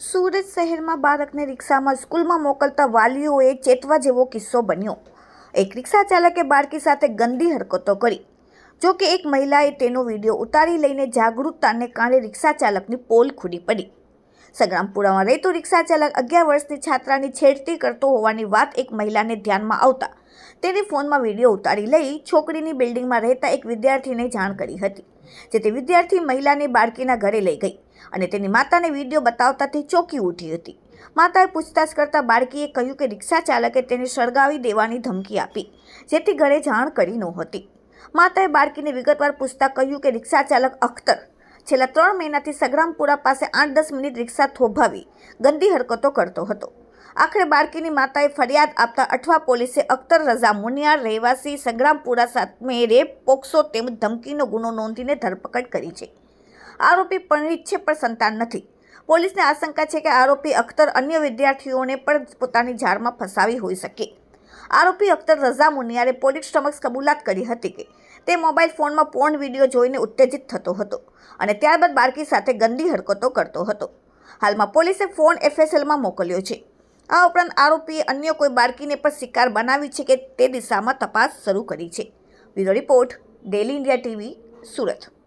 સુરત શહેરમાં બાળકને રિક્ષામાં સ્કૂલમાં મોકલતા વાલીઓએ ચેતવા જેવો કિસ્સો બન્યો. એક રિક્ષા ચાલકે બાળકી સાથે ગંદી હરકતો કરી. જો કે એક મહિલાએ તેનો વીડિયો ઉતારી લઈને જાગૃતતાને કારણે રિક્ષા ચાલકની પોલ ખુલી પડી. સંગ્રામપુરામાં રહેતો રિક્ષા ચાલક અગિયાર વર્ષની છાત્રાની છેડતી કરતો હોવાની વાત એક મહિલાને ધ્યાનમાં આવતા તેની ફોનમાં વીડિયો ઉતારી લઈ છોકરીની બિલ્ડિંગમાં રહેતા એક વિદ્યાર્થીને જાણ કરી હતી જેથી વિદ્યાર્થી મહિલાને બાળકીના ઘરે લઈ ગઈ અને તેની માતાને વીડિયો બતાવતા તે ચોંકી ઉઠી હતી. માતાએ પૂછતાછ કરતાં બાળકીએ કહ્યું કે રિક્ષા ચાલકે તેને સળગાવી દેવાની ધમકી આપી, જેથી ઘરે જાણ કરી નહોતી માતાએ બાળકીને વિગતવાર પૂછતા કહ્યું કે રિક્ષા ચાલક અખ્તર છેલ્લા ત્રણ મહિનાથી સગ્રામપુરા પાસે આઠ દસ મિનિટ રિક્ષા થોભાવી ગંદી હરકતો કરતો હતો. આખરે બાળકીની માતાએ ફરિયાદ આપતા અઠવા પોલીસે અખ્તર રઝા મુનિયાર રહેવાસી સંગ્રામપુરા સામે રેપ પોક્સો તેમજ ધમકીનો ગુનો નોંધીને ધરપકડ કરી છે. આરોપી પરિણીત છે, પણ સંતાન નથી. પોલીસને આશંકા છે કે આરોપી અખ્તર અન્ય વિદ્યાર્થીઓને પણ પોતાની જાળમાં ફસાવી હોઈ શકે. આરોપી અખ્તર રઝા મુનિયારે પોલીસ સમક્ષ કબૂલાત કરી હતી કે તે મોબાઈલ ફોનમાં પોર્ન વીડિયો જોઈને ઉત્તેજિત થતો હતો અને ત્યારબાદ બાળકી સાથે ગંદી હરકતો કરતો હતો. હાલમાં પોલીસે ફોન એફએસએલમાં મોકલ્યો છે. આ ઉપરાંત આરોપીએ અન્ય કોઈ બાળકીને પણ શિકાર બનાવી છે કે તે દિશામાં તપાસ શરૂ કરી છે. Bureau report, daily India TV, Surat.